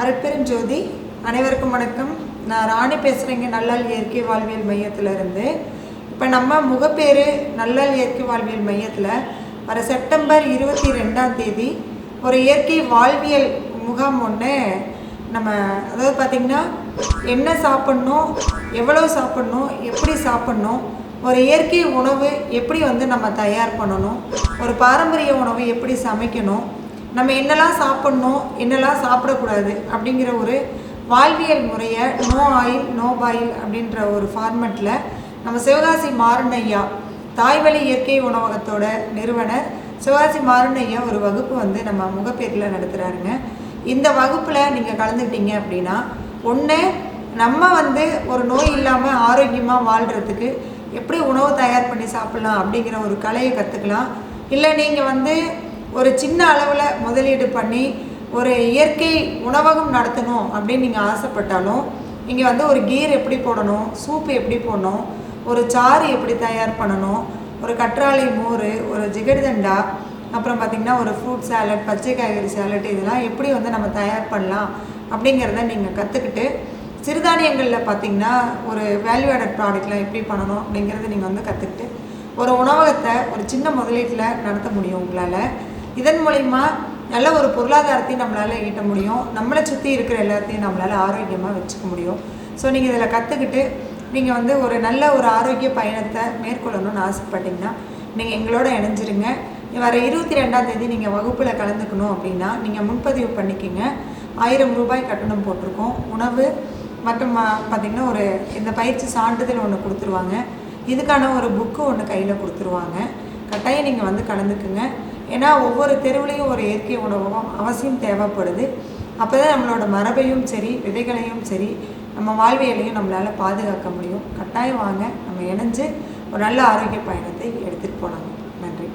அருட்பெருஞ்சோதி அனைவருக்கும் வணக்கம். நான் ராணி பேசுகிறேங்க நல்லால் இயற்கை வாழ்வியல் மையத்திலிருந்து. இப்போ நம்ம முகப்பேறு நல்லால் இயற்கை வாழ்வியல் மையத்தில் வர செப்டம்பர் இருபத்தி ரெண்டாம் தேதி ஒரு இயற்கை வாழ்வியல் முகாம் ஒன்று நம்ம அதாவது பார்த்திங்கன்னா என்ன சாப்பிட்ணும் எவ்வளோ சாப்பிட்ணும் எப்படி சாப்பிட்ணும் ஒரு இயற்கை உணவு எப்படி வந்து நம்ம தயார் பண்ணணும் ஒரு பாரம்பரிய உணவு எப்படி சமைக்கணும் நம்ம என்னெல்லாம் சாப்பிட்ணும் என்னெல்லாம் சாப்பிடக்கூடாது அப்படிங்கிற ஒரு வாழ்வியல் முறையை நோ ஆயில் நோ பாயில் அப்படின்ற ஒரு ஃபார்மெட்டில் நம்ம சிவகாசி மாரண்ணையா தாய்வழி இயற்கை உணவகத்தோட நிறுவனர் சிவகாசி மாரண்ணையா ஒரு வகுப்பு வந்து நம்ம முகப்பேரில் நடத்துகிறாருங்க இந்த வகுப்பில் நீங்கள் கலந்துக்கிட்டீங்க அப்படின்னா ஒன்று நம்ம வந்து ஒரு நோய் இல்லாமல் ஆரோக்கியமாக வாழ்கிறதுக்கு எப்படி உணவு தயார் பண்ணி சாப்பிட்லாம் அப்படிங்கிற ஒரு கலையை கற்றுக்கலாம் இல்லை நீங்கள் வந்து ஒரு சின்ன அளவில் முதலீடு பண்ணி ஒரு இயற்கை உணவகம் நடத்தணும் அப்படின்னு நீங்கள் ஆசைப்பட்டாலும் இங்கே வந்து ஒரு கீர் எப்படி போடணும் சூப்பு எப்படி போடணும் ஒரு சாறு எப்படி தயார் பண்ணணும் ஒரு கற்றாழை மோர் ஒரு ஜிகர்தண்டா அப்புறம் பார்த்திங்கன்னா ஒரு ஃப்ரூட் சேலட் பச்சை காய்கறி சேலட் இதெல்லாம் எப்படி வந்து நம்ம தயார் பண்ணலாம் அப்படிங்கிறத நீங்கள் கற்றுக்கிட்டு சிறுதானியங்களில் பார்த்தீங்கன்னா ஒரு வேல்யூ ஆடட் ப்ராடக்ட்லாம் எப்படி பண்ணணும் அப்படிங்கிறத நீங்கள் வந்து கற்றுக்கிட்டு ஒரு உணவகத்தை ஒரு சின்ன முதலீட்டில் நடத்த முடியும் உங்களால். இதன் மூலிமா நல்ல ஒரு பொருளாதாரத்தையும் நம்மளால் ஈட்ட முடியும். நம்மளை சுற்றி இருக்கிற எல்லாத்தையும் நம்மளால் ஆரோக்கியமாக வச்சுக்க முடியும். ஸோ நீங்கள் இதில் கற்றுக்கிட்டு நீங்கள் வந்து ஒரு நல்ல ஒரு ஆரோக்கிய பயணத்தை மேற்கொள்ளணும்னு ஆசைப்பட்டீங்கன்னா நீங்கள் எங்களோட இணைஞ்சிருங்க. வர இருபத்தி ரெண்டாம் தேதி நீங்கள் வகுப்பில் கலந்துக்கணும் அப்படின்னா நீங்கள் முன்பதிவு பண்ணிக்கிங்க. ஆயிரம் ரூபாய் கட்டணம் போட்டிருக்கோம். உணவு மற்றும் பார்த்திங்கன்னா ஒரு இந்த பயிற்சி சான்றிதழ் ஒன்று கொடுத்துருவாங்க. இதுக்கான ஒரு புக்கு ஒன்று கையில் கொடுத்துருவாங்க. கட்டாயம் நீங்கள் வந்து கலந்துக்குங்க. ஏன்னா ஒவ்வொரு தெருவுலேயும் ஒரு இயற்கை உணவகம் அவசியம் தேவைப்படுது. அப்போ தான் நம்மளோட மரபையும் சரி விதைகளையும் சரி நம்ம வாழ்வியலையும் நம்மளால் பாதுகாக்க முடியும். கட்டாயம் வாங்க நம்ம இணைஞ்சு ஒரு நல்ல ஆரோக்கிய பயணத்தை எடுத்துகிட்டு போனாங்க நன்றி.